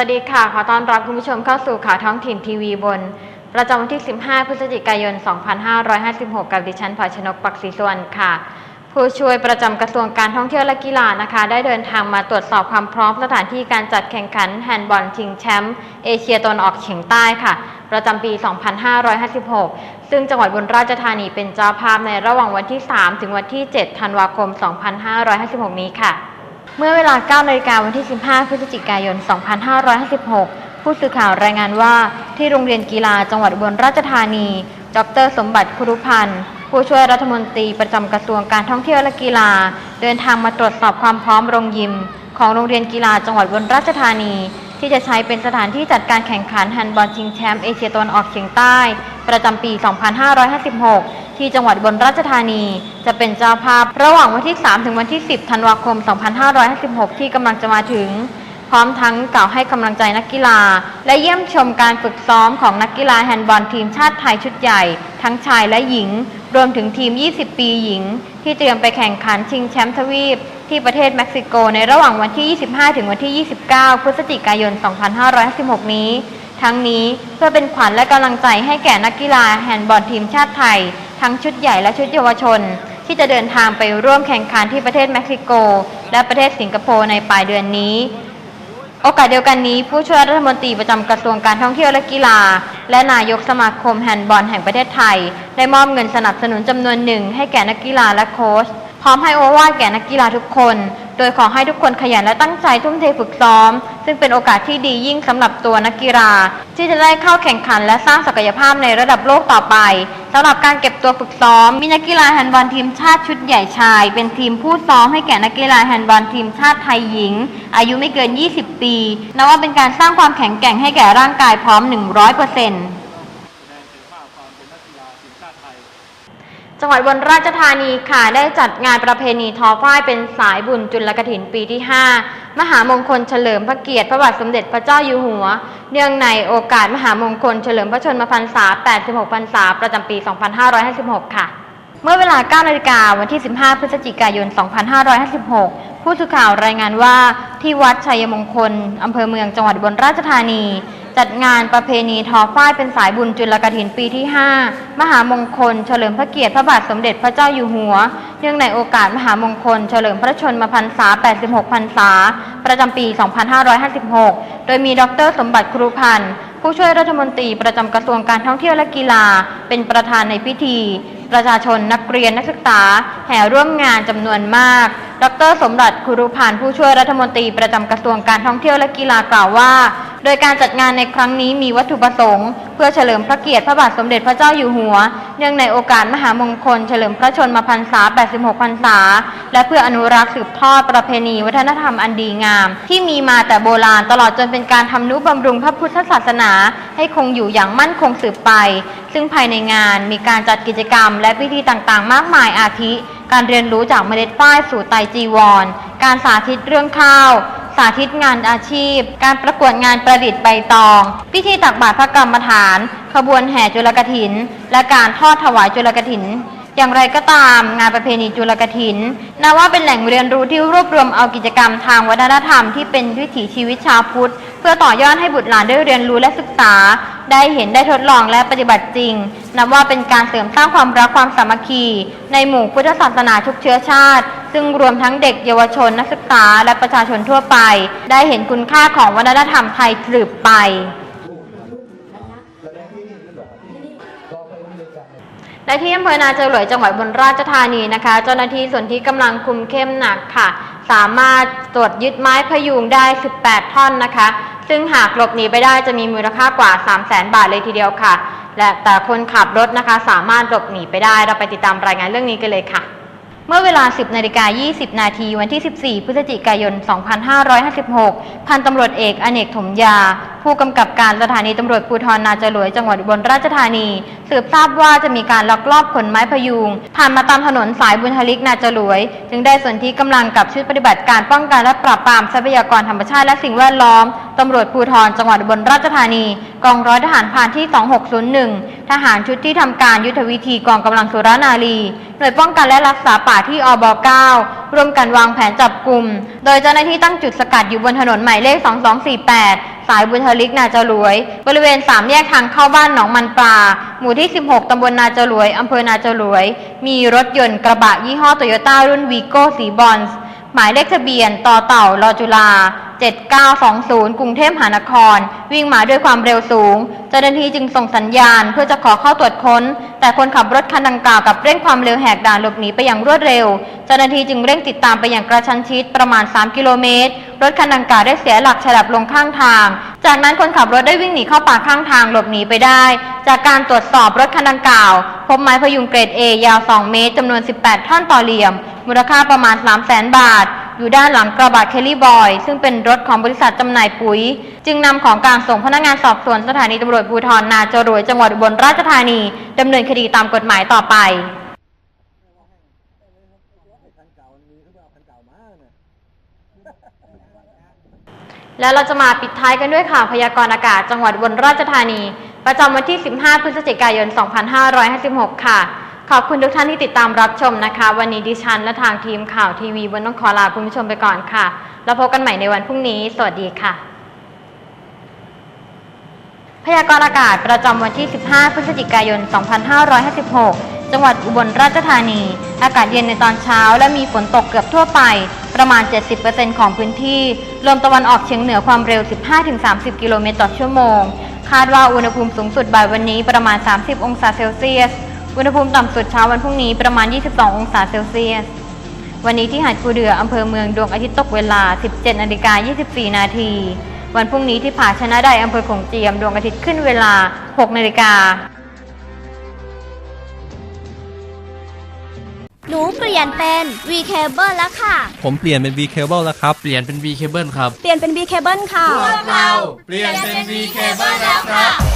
วัสดีค่ะ ขอต้อนรับคุณผู้ชมเข้าสู่ข่าวท้องถิ่นทีวีบน ประจำวันที่ 15 พฤศจิกายน 2556 กับดิฉันพอยชนกปักศรีสวรรณค่ะ ผู้ช่วยประจำกระทรวงการท่องเที่ยวและกีฬานะคะ ได้เดินทางมาตรวจสอบความพร้อมสถานที่การจัดแข่งขันแฮนด์บอลชิงแชมป์เอเชียตะวันออกเฉียงใต้ค่ะ ประจำปี 2556 ซึ่งจังหวัดบนราชธานีเป็นเจ้าภาพในระหว่างวันที่ 3 ถึงวันที่ 7 ธันวาคม 2556 นี้ค่ะ เมื่อเวลา9นาฬิกาวันที่ 15 พฤศจิกายน 2556 ผู้สื่อข่าวรายงานว่าที่โรงเรียนกีฬาจังหวัดอุบลราชธานี ดร สมบัติคุรุพันธ์ ผู้ช่วยรัฐมนตรีประจำกระทรวงการท่องเที่ยวและกีฬา เดินทางมาตรวจสอบความพร้อมโรงยิม ของโรงเรียนกีฬาจังหวัดอุบลราชธานี ที่จะใช้เป็นสถานที่จัดการแข่งขันแฮนด์บอลชิงแชมป์เอเชียตะวันออกเฉียงใต้ ประจำปี 2556 ที่จังหวัดบลราชธานี จะเป็นเจ้าภาพระหว่างวันที่ 3 ถึงวันที่ 10 ธันวาคม 2556 ที่กำลังจะมาถึง พร้อมทั้งกล่าวให้กำลังใจนักกีฬา และเยี่ยมชมการฝึกซ้อมของนักกีฬาแฮนด์บอลทีมชาติไทยชุดใหญ่ ทั้งชายและหญิง รวมถึงทีม 20 ปีหญิง ที่เตรียมไปแข่งขันชิงแชมป์ทวีป ที่ประเทศเม็กซิโกในระหว่างวันที่ 25 ถึงวันที่ 29 พฤศจิกายน 2556 นี้ ทั้งนี้เพื่อเป็นขวัญและกำลังใจให้แก่นักกีฬาแฮนด์บอลทีมชาติไทย ทั้งชุดใหญ่และชุดเยาวชน ที่จะเดินทางไปร่วมแข่งขันที่ประเทศเม็กซิโก และประเทศสิงคโปร์ในปลายเดือนนี้ โอกาสเดียวกันนี้ผู้ช่วยรัฐมนตรีประจำกระทรวงการท่องเที่ยวและกีฬา และนายกสมาคมแฮนด์บอลแห่งประเทศไทย ได้มอบเงินสนับสนุนจำนวนหนึ่งให้แก่นักกีฬาและโค้ช ร้อมให้โอวาทแก่นักกีฬาทุกคน โดยขอให้ทุกคนขยันและตั้งใจทุ่มเทฝึกซ้อม ซึ่งเป็นโอกาสที่ดียิ่งสำหรับตัวนักกีฬา ที่จะได้เข้าแข่งขันและสร้างศักยภาพในระดับโลกต่อไปสำหรับการเก็บตัวฝึกซ้อม มีนักกีฬาแฮนด์บอลทีมชาติชุดใหญ่ชาย เป็นทีมผู้ซ้อมให้แก่นักกีฬาแฮนด์บอลทีมชาติไทยหญิง อายุไม่เกิน 20 ปีนับว่าเป็นการสร้างความแข็งแกร่งให้แก่ร่างกายพร้อม 100% จังหวัดบนราชธานีค่ะได้จัดงานประเพณีทอฝ้ายเป็นสายบุญจุลกถินปีที่ 5 มหามงคลเฉลิมพระเกียรติพระบาทสมเด็จพระเจ้าอยู่หัว เนื่องในโอกาสมหามงคลเฉลิมพระชนมพรรษา 86 พรรษา ประจำปี 2556 ค่ะ เมื่อเวลา 9 นาฬิกาวันที่ 15 พฤศจิกายน 2556ผู้สื่อข่าวรายงานว่าที่วัดชัยมงคล อำเภอเมืองจังหวัดบนราชธานี จัดงานประเพณีทอฝ้ายเป็นสายบุญจุลกถินปีที่ 5 มหามงคล เฉลิมพระเกียรติพระบาทสมเด็จพระเจ้าอยู่หัว เนื่องในโอกาสมหามงคล เฉลิมพระชนมพรรษา 86 พรรษา ประจำปี 2556 โดยมีดรสมบัติครูพันธ์ผู้ช่วยรัฐมนตรีประจำกระทรวงการท่องเที่ยวและกีฬา เป็นประธานในพิธี ประชาชนนักเรียนนักศึกษาแห่ร่วมงานจำนวนมาก ดร สมบัติคุรุพันธ์ผู้ช่วยรัฐมนตรีประจำกระทรวงการท่องเที่ยวและกีฬากล่าวว่า โดยการจัดงานในครั้งนี้มีวัตถุประสงค์ เพื่อเฉลิมพระเกียรติพระบาทสมเด็จพระเจ้าอยู่หัว เนื่องในโอกาสมหามงคล เฉลิมพระชนมพรรษา 86 พรรษา และเพื่ออนุรักษ์สืบทอดประเพณีวัฒนธรรมอันดีงาม ที่มีมาแต่โบราณตลอดจนเป็นการทำนุบำรุงพระพุทธศาสนา ให้คงอยู่อย่างมั่นคงสืบไป ซึ่งภายในงานมีการจัดกิจกรรม และพิธีต่างๆ มากมายอาทิ การเรียนรู้จากเมล็ดฝ้ายสู่ไตจีวร การสาธิตเรื่องข้าว สาธิตงานอาชีพ การประกวดงานประดิษฐ์ใบตอง พิธีตักบาตรพระกรรมฐาน ขบวนแห่จุลกถิน และการทอดถวายจุลกถินอย่างไรก็ตามงานประเพณีจุลกถินนับว่าเป็นแหล่งเรียนรู้ที่รวบรวมเอากิจกรรมทางวัฒนธรรมที่เป็นวิถีชีวิตชาวพุทธ เพื่อต่อยอดให้บุตรหลานได้เรียนรู้และศึกษา ได้เห็นได้ทดลองและปฏิบัติจริง นับว่าเป็นการเสริมสร้างความรักความสามัคคี ในหมู่พุทธศาสนาทุกเชื้อชาติ ซึ่งรวมทั้งเด็กเยาวชนนักศึกษาและประชาชนทั่วไป ได้เห็นคุณค่าของวัฒนธรรมไทยตรึบไปและที่อำเภอนาเจอหลวยจังหวัดบนราชธานีนะคะ เจ้าหน้าที่ส่วนที่กำลังคุมเข้มหนักค่ะ สามารถตรวจยึดไม้พยุงได้ 18 ท่อนนะคะ ซึ่งหากหลบหนีไปได้จะมีมูลค่ากว่า 3 0 0แสนบาทเลยทีเดียวค่ะ และแต่คนขับรถนะคะ สามารถหลบหนีไปได้ เราไปติดตามรายงานเรื่องนี้กันเลยค่ะ เมื่อเวลา 10นาฬิกา20 นาทีวันที่ 14 พฤศจิกายน 2556 พันตำรวจเอกอเนกถมยา ผู้กำกับการสถานีตำรวจภูธรนาจรวยจังหวัดอุบลราชธานี สืบทราบว่าจะมีการลักลอบขนไม้พยุง ผ่านมาตามถนนสายบุญทลิกนาจรวย จึงได้ส่วนที่กำลังกับชุดปฏิบัติการป้องกันและปราบปรามทรัพยากรธรรมชาติและสิ่งแวดล้อมตำรวจภูธรจังหวัดอุบลราชธานี กองร้อยทหารพรานที่ 2601 ทหารชุดที่ทำการยุทธวิธีกองกำลังสุรนารีหน่วยป้องกันและรักษาป่าที่อบ9ร่วมกันวางแผนจับกลุ่ม โดยเจ้าหน้าที่ตั้งจุดสกัดอยู่บนถนนหมายเลข 2248 สายบุญทลิกนาจรวย บริเวณสามแยกทางเข้าบ้านหนองมันปลา หมู่ที่ 16 ตำบลนาจรวย อำเภอนาจรวย มีรถยนต์กระบะยี่ห้อโตโยต้ารุ่นวีโก้สีบรอนซ์หมายเลขทะเบียนต่อเต่ารอจุฬา 7920 กรุงเทพมหานคร วิ่งมาด้วยความเร็วสูง เจ้าหน้าที่จึงส่งสัญญาณเพื่อจะขอเข้าตรวจค้น แต่คนขับรถคันดังกล่าวกับเร่งความเร็วแหกด่านหลบหนีไปอย่างรวดเร็ว เจ้าหน้าที่จึงเร่งติดตามไปอย่างกระชั้นชิดประมาณ 3 กิโลเมตร รถคันดังกล่าวได้เสียหลักฉลับลงข้างทาง จากนั้นคนขับรถได้วิ่งหนีเข้าป่าข้างทางหลบหนีไปได้ จากการตรวจสอบรถคันดังกล่าว พบไม้พยุงเกรด A ยาว 2 เมตรจำนวน 18 ท่อนต่อเหลี่ยม มูลค่าประมาณ 3 0 0 0 0 0 บาท อยู่ด้านหลังกระบะเคลลี่บอย ซึ่งเป็นรถของบริษัทจำหน่ายปุ๋ย จึงนำของกลางส่งพนักงานสอบสวนสถานีตำรวจภูธรนาจรวยจังหวัดอุบลราชธานีดำเนินคดีตามกฎหมายต่อไปแล้วเราจะมาปิดท้ายกันด้วยข่าวพยากรณ์อากาศจังหวัดอุบลราชธานี ประจำวันที่ 15 พฤศจิกายน 2556 ค่ะ ขอบคุณทุกท่านที่ติดตามรับชมนะคะ วันนี้ดิฉันและทางทีมข่าวทีวีบนต้องขอลาคุณผู้ชมไปก่อนค่ะ แล้วพบกันใหม่ในวันพรุ่งนี้ สวัสดีค่ะ พยากรณ์อากาศประจำวันที่ 15 พฤศจิกายน 2556 จังหวัดอุบลราชธานี อากาศเย็นในตอนเช้า และมีฝนตกเกือบทั่วไป ประมาณ 70%ของพื้นที่ ลมตะวันออกเฉียงเหนือความเร็ว 15-30 กิโลเมตรต่อชั่วโมง คาดว่าอุณหภูมิสูงสุดบ่ายวันนี้ประมาณ 30 องศาเซลเซียส อุณหภูมิต่ำสุดเช้าวันพรุ่งนี้ประมาณ 22 องศาเซลเซียส วันนี้ที่หาดกูเดืออำเภอเมืองดวงอาทิตย์ตกเวลา 17นาฬิกา24 นาที วันพรุ่งนี้ที่ผาชนะไดอำเภอโขงเจียมดวงอาทิตย์ขึ้นเวลา 6นาฬิกาหนูเปลี่ยนเป็น V Cable แล้วค่ะ ผมเปลี่ยนเป็น V Cable แล้วครับ เปลี่ยนเป็น V Cable ครับ เปลี่ยนเป็น V Cable ค่ะเปลี่ยนเป็น V Cable แล้วครับ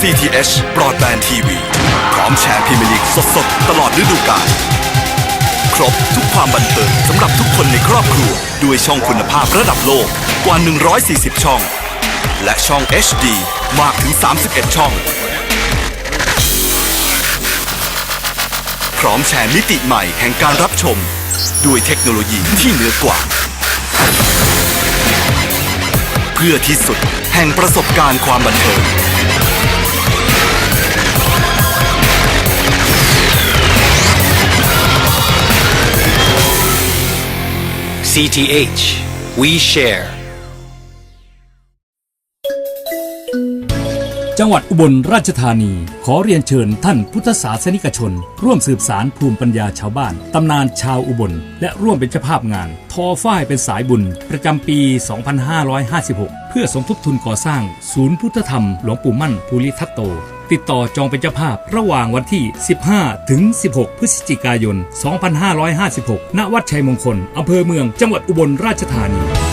CTH Broadband TV พร้อมแชร์พรีเมียร์ลีกสดๆ ตลอดฤดูกาล ครบทุกความบันเทิงสำหรับทุกคนในครอบครัว ด้วยช่องคุณภาพระดับโลกกว่า 140 ช่อง และช่อง HD มากถึง 31 ช่อง พร้อมแชร์มิติใหม่แห่งการรับชม ด้วยเทคโนโลยีที่เหนือกว่า เพื่อที่สุดแห่งประสบการณ์ความบันเทิง CTH, we share. จังหวัดอุบลราชธานี ขอเรียนเชิญท่านพุทธศาสนิกชน ร่วมสืบสารภูมิปัญญาชาวบ้าน ตำนานชาวอุบล และร่วมเป็นเจ้าภาพงาน ทอฝ้ายเป็นสายบุญ ประจำปี 2556 เพื่อสมทบทุนก่อสร้าง ศูนย์พุทธธรรมหลวงปู่มั่นภูริทัตโต ติดต่อจองเป็นเจ้าภาพระหว่างวันที่ 15 ถึง 16 พฤศจิกายน 2556 ณ วัดชัยมงคล อำเภอเมือง จังหวัดอุบลราชธานี